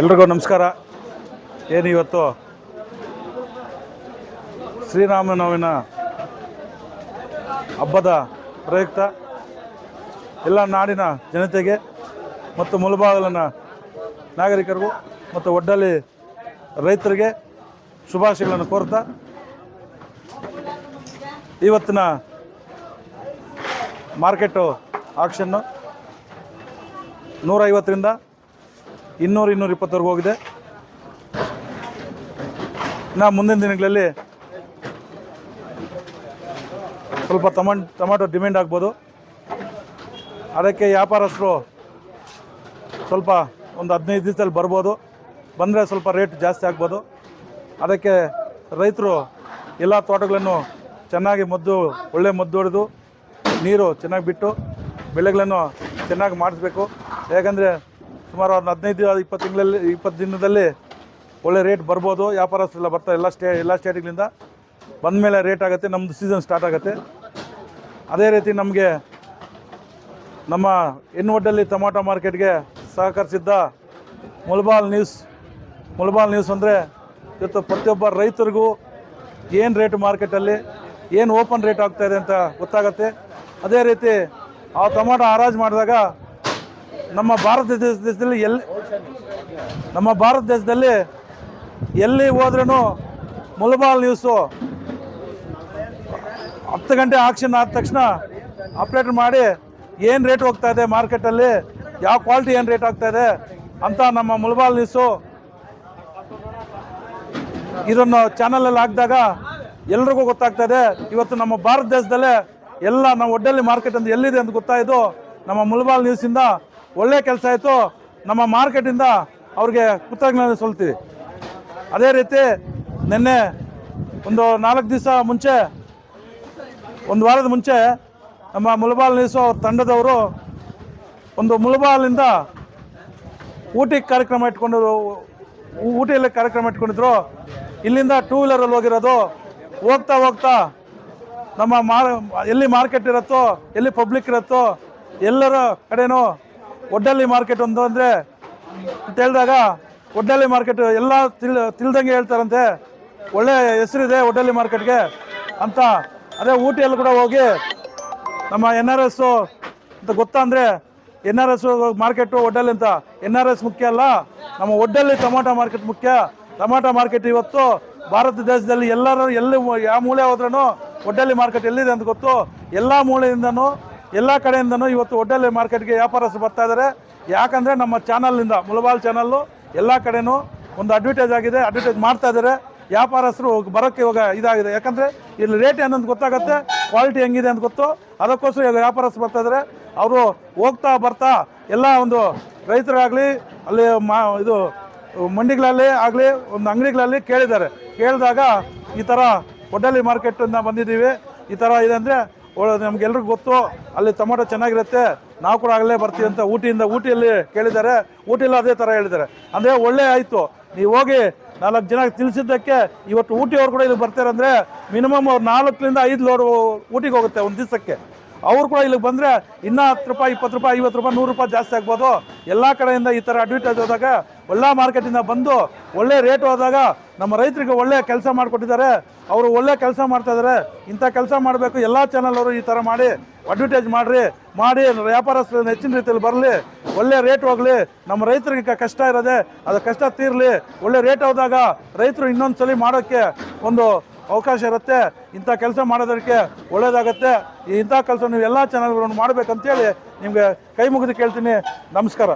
ಎಲ್ರಿಗೂ ನಮಸ್ಕಾರ. ಏನು ಇವತ್ತು? ಶ್ರೀರಾಮನವಮಿನ ಹಬ್ಬದ ಪ್ರಯುಕ್ತ ಎಲ್ಲ ನಾಡಿನ ಜನತೆಗೆ ಮತ್ತು ಮುಳುಬಾಗಿಲಿನ ನಾಗರಿಕರಿಗೂ ಮತ್ತು ಒಡ್ಡಲ್ಲಿ ರೈತರಿಗೆ ಶುಭಾಶಯಗಳನ್ನು ಕೋರ್ತಾ ಇವತ್ತಿನ ಮಾರ್ಕೆಟು ಆಕ್ಷನ್ನು ನೂರೈವತ್ತರಿಂದ ಇನ್ನೂರು ಇನ್ನೂರ ಇಪ್ಪತ್ತವರೆಗೂ ಹೋಗಿದೆ. ನಾ ಮುಂದಿನ ದಿನಗಳಲ್ಲಿ ಸ್ವಲ್ಪ ಟಮನ್ ಟೊಮಾಟೊ ಡಿಮ್ಯಾಂಡ್ ಆಗ್ಬೋದು. ಅದಕ್ಕೆ ವ್ಯಾಪಾರಸ್ಥರು ಸ್ವಲ್ಪ ಒಂದು ಹದಿನೈದು ದಿವಸದಲ್ಲಿ ಬರ್ಬೋದು. ಬಂದರೆ ಸ್ವಲ್ಪ ರೇಟ್ ಜಾಸ್ತಿ ಆಗ್ಬೋದು. ಅದಕ್ಕೆ ರೈತರು ಎಲ್ಲ ತೋಟಗಳನ್ನು ಚೆನ್ನಾಗಿ ಮದ್ದು, ಒಳ್ಳೆ ಮದ್ದು ಹೊಡೆದು ನೀರು ಚೆನ್ನಾಗಿ ಬಿಟ್ಟು ಬೆಳೆಗಳನ್ನು ಚೆನ್ನಾಗಿ ಮಾಡಿಸ್ಬೇಕು. ಯಾಕಂದರೆ ಸುಮಾರು ಒಂದು ಹದಿನೈದು ದಿನ, ಇಪ್ಪತ್ತು ತಿಂಗಳಲ್ಲಿ, ಇಪ್ಪತ್ತು ದಿನದಲ್ಲಿ ಒಳ್ಳೆ ರೇಟ್ ಬರ್ಬೋದು. ವ್ಯಾಪಾರಸ್ಥರೆಲ್ಲ ಬರ್ತಾರೆ ಎಲ್ಲ ಸ್ಟೇ, ಎಲ್ಲ ಸ್ಟೇಟ್ಗಳಿಂದ ಬಂದ ಮೇಲೆ ರೇಟ್ ಆಗುತ್ತೆ ನಮ್ಮದು ಸೀಸನ್ ಸ್ಟಾರ್ಟ್ ಆಗುತ್ತೆ. ಅದೇ ರೀತಿ ನಮಗೆ ನಮ್ಮ ಎನ್ವಡ್ಡಲ್ಲಿ ಟೊಮಾಟೊ ಮಾರ್ಕೆಟ್ಗೆ ಸಹಕರಿಸಿದ್ದ ಮುಲ್ಬಾಲ್ ನ್ಯೂಸ್ ಮುಲ್ಬಾಲ್ ನ್ಯೂಸ್ ಅಂದರೆ ಇವತ್ತು ಪ್ರತಿಯೊಬ್ಬ ರೈತರಿಗೂ ಏನು ರೇಟ್ ಮಾರ್ಕೆಟಲ್ಲಿ ಏನು ಓಪನ್ ರೇಟ್ ಆಗ್ತಾಯಿದೆ ಅಂತ ಗೊತ್ತಾಗುತ್ತೆ. ಅದೇ ರೀತಿ ಆ ಟೊಮಾಟೊ ಹರಾಜು ಮಾಡಿದಾಗ ನಮ್ಮ ಭಾರತ ದೇಶ ದೇಶದಲ್ಲಿ ಎಲ್ಲಿ ನಮ್ಮ ಭಾರತ ದೇಶದಲ್ಲಿ ಎಲ್ಲಿ ಹೋದ್ರೂ ಮುಲಬಾಲ್ ನ್ಯೂಸು ಹತ್ತು ಗಂಟೆ ಆಕ್ಷನ್ ಆದ ತಕ್ಷಣ ಅಪ್ಡೇಟ್ ಮಾಡಿ ಏನು ರೇಟ್ ಹೋಗ್ತಾ ಇದೆ ಮಾರ್ಕೆಟಲ್ಲಿ ಯಾವ ಕ್ವಾಲಿಟಿ ಏನು ರೇಟ್ ಆಗ್ತಾ ಇದೆ ಅಂತ ನಮ್ಮ ಮುಲಬಾಲ್ ನ್ಯೂಸು ಇದನ್ನು ಚಾನಲಲ್ಲಿ ಹಾಕಿದಾಗ ಎಲ್ರಿಗೂ ಗೊತ್ತಾಗ್ತಾ ಇದೆ. ಇವತ್ತು ನಮ್ಮ ಭಾರತ ದೇಶದಲ್ಲೇ ಎಲ್ಲ ನಮ್ಮ ಒಡ್ಡಲ್ಲಿ ಮಾರ್ಕೆಟ್ ಅಂತ ಎಲ್ಲಿದೆ ಅಂತ ಗೊತ್ತಾಯಿತು ನಮ್ಮ ಮುಲಬಾಲ್ ನ್ಯೂಸಿಂದ ಒಳ್ಳೆ ಕೆಲಸ ಆಯಿತು. ನಮ್ಮ ಮಾರ್ಕೆಟಿಂದ ಅವ್ರಿಗೆ ಕೃತಜ್ಞತೆ ಸಲ್ತೀವಿ ಅದೇ ರೀತಿ ನಿನ್ನೆ ಒಂದು ನಾಲ್ಕು ದಿವಸ ಮುಂಚೆ, ಒಂದು ವಾರದ ಮುಂಚೆ ನಮ್ಮ ಮುಳಬಾಲ್ ನ್ಯೂಸು ತಂಡದವರು ಒಂದು ಮುಲ್ಬಾಲಿಂದ ಊಟಿ ಕಾರ್ಯಕ್ರಮ ಇಟ್ಕೊಂಡಿದ್ರು. ಊಟಿಯಲ್ಲಿ ಕಾರ್ಯಕ್ರಮ ಇಟ್ಕೊಂಡಿದ್ರು. ಇಲ್ಲಿಂದ ಟೂ ವೀಲರಲ್ಲಿ ಹೋಗಿರೋದು. ಹೋಗ್ತಾ ಹೋಗ್ತಾ ನಮ್ಮ ಮಾರ್, ಎಲ್ಲಿ ಮಾರ್ಕೆಟ್ ಇರುತ್ತೋ, ಎಲ್ಲಿ ಪಬ್ಲಿಕ್ ಇರುತ್ತೋ, ಎಲ್ಲರ ಕಡೆನೂ ಒಡ್ಡಲ್ಲಿ ಮಾರ್ಕೆಟ್ ಒಂದು ಅಂದರೆ ಅಂತ ಹೇಳಿದಾಗ ಒಡ್ಡಲ್ಲಿ ಮಾರ್ಕೆಟ್ ಎಲ್ಲ ತಿಳ್, ತಿಳ್ದಂಗೆ ಹೇಳ್ತಾರಂತೆ. ಒಳ್ಳೆ ಹೆಸರಿದೆ ಒಡ್ಡಲ್ಲಿ ಮಾರ್ಕೆಟ್ಗೆ ಅಂತ. ಅದೇ ಊಟಿಯಲ್ಲಿ ಕೂಡ ಹೋಗಿ ನಮ್ಮ ಎನ್ ಆರ್ ಎಸ್ಸು ಅಂತ ಗೊತ್ತಾ ಅಂದರೆ ಎನ್ ಆರ್ ಎಸ್ ಮಾರ್ಕೆಟು ಒಡ್ಡಲ್ಲಿ ಅಂತ. ಎನ್ ಆರ್ ಎಸ್ ಮುಖ್ಯ ಅಲ್ಲ. ನಮ್ಮ ಒಡ್ಡಲ್ಲಿ ಟೊಮಾಟೊ ಮಾರ್ಕೆಟ್ ಮುಖ್ಯ. ಟೊಮಾಟೊ ಮಾರ್ಕೆಟ್ ಇವತ್ತು ಭಾರತ ದೇಶದಲ್ಲಿ ಎಲ್ಲರೂ ಎಲ್ಲಿ ಯಾವ ಮೂಲೆ ಹೋದ್ರೂ ಒಡ್ಡಲ್ಲಿ ಮಾರ್ಕೆಟ್ ಎಲ್ಲಿದೆ ಅಂತ ಗೊತ್ತು. ಎಲ್ಲ ಮೂಲೆಯಿಂದನೂ ಎಲ್ಲ ಕಡೆಯಿಂದನೂ ಇವತ್ತು ಒಡ್ಡಲ್ಲಿ ಮಾರ್ಕೆಟ್ಗೆ ವ್ಯಾಪಾರಸ್ಥರು ಬರ್ತಾ ಇದ್ದಾರೆ ಯಾಕಂದರೆ ನಮ್ಮ ಚಾನಲ್ನಿಂದ, ಮುಳಬಾಲ್ ಚಾನಲ್ಲು ಎಲ್ಲ ಕಡೆನೂ ಒಂದು ಅಡ್ವರ್ಟೈಸ್ ಆಗಿದೆ ಅಡ್ವರ್ಟೈಸ್ ಮಾಡ್ತಾ ಇದ್ದಾರೆ ವ್ಯಾಪಾರಸ್ಥರು ಬರೋಕ್ಕೆ ಇವಾಗ ಇದಾಗಿದೆ. ಯಾಕಂದರೆ ಇಲ್ಲಿ ರೇಟ್ ಏನಂತ ಗೊತ್ತಾಗುತ್ತೆ ಕ್ವಾಲಿಟಿ ಹೆಂಗಿದೆ ಅಂತ ಗೊತ್ತು. ಅದಕ್ಕೋಸ್ಕರ ಇವಾಗ ವ್ಯಾಪಾರಸ್ಥರು ಬರ್ತಾ ಇದ್ದಾರೆ ಅವರು ಹೋಗ್ತಾ ಬರ್ತಾ ಎಲ್ಲ ಒಂದು ರೈತರಾಗಲಿ, ಅಲ್ಲಿ ಮಾ, ಇದು ಮಂಡಿಗಳಲ್ಲಿ ಆಗಲಿ, ಒಂದು ಅಂಗಡಿಗಳಲ್ಲಿ ಕೇಳಿದ್ದಾರೆ. ಕೇಳಿದಾಗ ಈ ಥರ ಒಡ್ಡಲ್ಲಿ ಮಾರ್ಕೆಟಿಂದ ಬಂದಿದ್ದೀವಿ. ಈ ಥರ ಇದೆ ಅಂದರೆ ನಮ್ಗೆಲ್ರಿಗೂ ಗೊತ್ತು. ಅಲ್ಲಿ ಟೊಮೊಟೊ ಚೆನ್ನಾಗಿರುತ್ತೆ. ನಾವು ಕೂಡ ಆಗಲೇ ಬರ್ತೀವಿ ಅಂತ ಊಟಿಯಿಂದ ಊಟಿಯಲ್ಲಿ ಕೇಳಿದ್ದಾರೆ. ಊಟಿಯಲ್ಲಿ ಅದೇ ಥರ ಹೇಳಿದ್ದಾರೆ. ಅಂದರೆ ಒಳ್ಳೆ ಆಯಿತು. ನೀವು ಹೋಗಿ ನಾಲ್ಕು ಜನ ತಿಳಿಸಿದ್ದಕ್ಕೆ ಇವತ್ತು ಊಟಿಯವ್ರು ಕೂಡ ಇಲ್ಲಿ ಬರ್ತಾರೆ ಅಂದರೆ ಮಿನಿಮಮ್ ಅವ್ರು ನಾಲ್ಕರಿಂದ ಐದು ಲೋಡ್ ಊಟಿಗೆ ಹೋಗುತ್ತೆ ಒಂದು ದಿವಸಕ್ಕೆ. ಅವ್ರು ಕೂಡ ಇಲ್ಲಿಗೆ ಬಂದರೆ ಇನ್ನೂ ಹತ್ತು ರೂಪಾಯಿ, ಇಪ್ಪತ್ತು ರೂಪಾಯಿ, ಐವತ್ತು ರೂಪಾಯಿ, ನೂರು ರೂಪಾಯಿ ಜಾಸ್ತಿ ಆಗ್ಬೋದು. ಎಲ್ಲ ಕಡೆಯಿಂದ ಈ ಥರ ಅಡ್ವರ್ಟೈಸ್ ಹೋದಾಗ ಒಳ್ಳೆ ಮಾರ್ಕೆಟಿಂದ ಬಂದು ಒಳ್ಳೆ ರೇಟ್ ಹೋದಾಗ ನಮ್ಮ ರೈತರಿಗೆ ಒಳ್ಳೆ ಕೆಲಸ ಮಾಡಿಕೊಟ್ಟಿದ್ದಾರೆ. ಅವರು ಒಳ್ಳೆ ಕೆಲಸ ಮಾಡ್ತಾ ಇದ್ದಾರೆ. ಇಂಥ ಕೆಲಸ ಮಾಡಬೇಕು. ಎಲ್ಲ ಚಾನಲ್ ಅವರು ಈ ಥರ ಮಾಡಿ ಅಡ್ವರ್ಟೈಸ್ ಮಾಡಿರಿ, ಮಾಡಿ ವ್ಯಾಪಾರಸ್ಥರು ಹೆಚ್ಚಿನ ರೀತಿಯಲ್ಲಿ ಬರಲಿ, ಒಳ್ಳೆ ರೇಟ್ ಹೋಗಲಿ, ನಮ್ಮ ರೈತರಿಗೆ ಕಷ್ಟ ಇರೋದೆ, ಅದು ಕಷ್ಟ ತೀರಲಿ, ಒಳ್ಳೆ ರೇಟ್ ಹೋದಾಗ ರೈತರು ಇನ್ನೊಂದು ಸಲ ಮಾಡೋಕ್ಕೆ ಒಂದು ಅವಕಾಶ ಇರುತ್ತೆ. ಇಂಥ ಕೆಲಸ ಮಾಡೋದಕ್ಕೆ ಒಳ್ಳೇದಾಗತ್ತೆ. ಈ ಇಂಥ ಕೆಲಸ ನೀವು ಎಲ್ಲ ಚಾನಲ್ಗಳನ್ನು ಮಾಡಬೇಕಂತೇಳಿ ನಿಮಗೆ ಕೈ ಮುಗಿದು ಕೇಳ್ತೀನಿ. ನಮಸ್ಕಾರ.